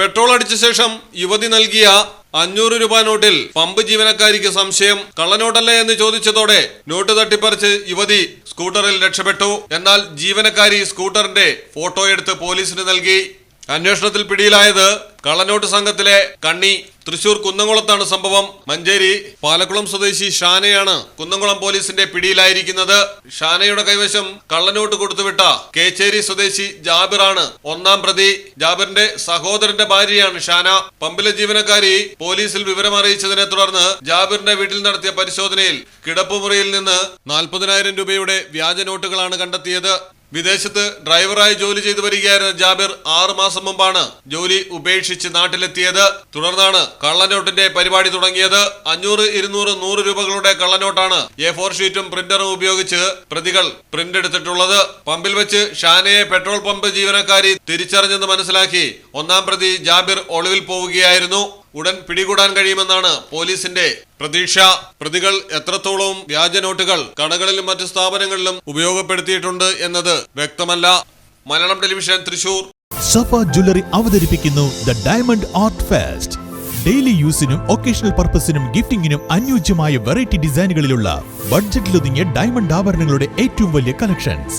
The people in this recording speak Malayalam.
പെട്രോൾ അടിച്ച ശേഷം യുവതി നൽകിയ അഞ്ഞൂറ് രൂപ നോട്ടിൽ പമ്പ് ജീവനക്കാരിക്ക് സംശയം കള്ളനോട്ടല്ലേ എന്ന് ചോദിച്ചതോടെ നോട്ട് തട്ടിപ്പറിച്ച് യുവതി സ്കൂട്ടറിൽ രക്ഷപ്പെട്ടു. എന്നാൽ ജീവനക്കാരി സ്കൂട്ടറിന്റെ ഫോട്ടോ എടുത്ത് പോലീസിന് നൽകി. അന്വേഷണത്തിൽ പിടിയിലായത് കള്ളനോട്ട് സംഘത്തിലെ കണ്ണി തൃശൂർ കുന്നംകുളത്താണ് സംഭവം. മഞ്ചേരി പാലക്കുളം സ്വദേശി ഷാനയാണ് കുന്നംകുളം പോലീസിന്റെ പിടിയിലായിരിക്കുന്നത്. ഷാനയുടെ കൈവശം കള്ളനോട്ട് കൊടുത്തുവിട്ട കേച്ചേരി സ്വദേശി ജാബിറാണ് ഒന്നാം പ്രതി. ജാബിറിന്റെ സഹോദരന്റെ ഭാര്യയാണ് ഷാന. പമ്പിലെ ജീവനക്കാരി പോലീസിൽ വിവരം അറിയിച്ചതിനെ തുടർന്ന് ജാബിറിന്റെ വീട്ടിൽ നടത്തിയ പരിശോധനയിൽ കിടപ്പുമുറിയിൽ നിന്ന് നാൽപ്പതിനായിരം രൂപയുടെ വ്യാജ നോട്ടുകളാണ് കണ്ടെത്തിയത്. വിദേശത്ത് ഡ്രൈവറായി ജോലി ചെയ്തു വരികയായിരുന്ന ജാബിർ ആറു മാസം മുമ്പാണ് ജോലി ഉപേക്ഷിച്ച് നാട്ടിലെത്തിയത്. തുടർന്നാണ് കള്ളനോട്ടിന്റെ പരിപാടി തുടങ്ങിയത്. അഞ്ഞൂറ് ഇരുന്നൂറ് നൂറ് രൂപകളുടെ കള്ളനോട്ടാണ് എ ഫോർ ഷീറ്റും പ്രിന്ററും ഉപയോഗിച്ച് പ്രതികൾ പ്രിന്റ് എടുത്തിട്ടുള്ളത് പമ്പിൽ വെച്ച് ഷാനയെ പെട്രോൾ പമ്പ് ജീവനക്കാരി തിരിച്ചറിഞ്ഞെന്ന് മനസ്സിലാക്കി ഒന്നാം പ്രതി ജാബിർ ഒളിവിൽ പോവുകയായിരുന്നു. ഉടൻ പിടികൂടാൻ കഴിയുമെന്നാണ് പോലീസിന്റെ പ്രതീക്ഷ. പ്രതികൾ എത്രത്തോളം വ്യാജ നോട്ടുകൾ കടകളിലും മറ്റു സ്ഥാപനങ്ങളിലും ഉപയോഗപ്പെടുത്തിയിട്ടുണ്ട് എന്നത് വ്യക്തമല്ല. മലയാളം ടെലിവിഷൻ തൃശൂർ. സഫ ജ്വല്ലറി അവതരിപ്പിക്കുന്നു the diamond art fest. Daily യൂസിനും occasional പർപ്പസിനും ഗിഫ്റ്റിംഗിനും അനുയോജ്യമായ വെറൈറ്റി ഡിസൈനുകളിലുള്ള ബഡ്ജറ്റിലൊതുങ്ങിയ ഡയമണ്ട് ആഭരണങ്ങളുടെ ഏറ്റവും വലിയ കളക്ഷൻസ്.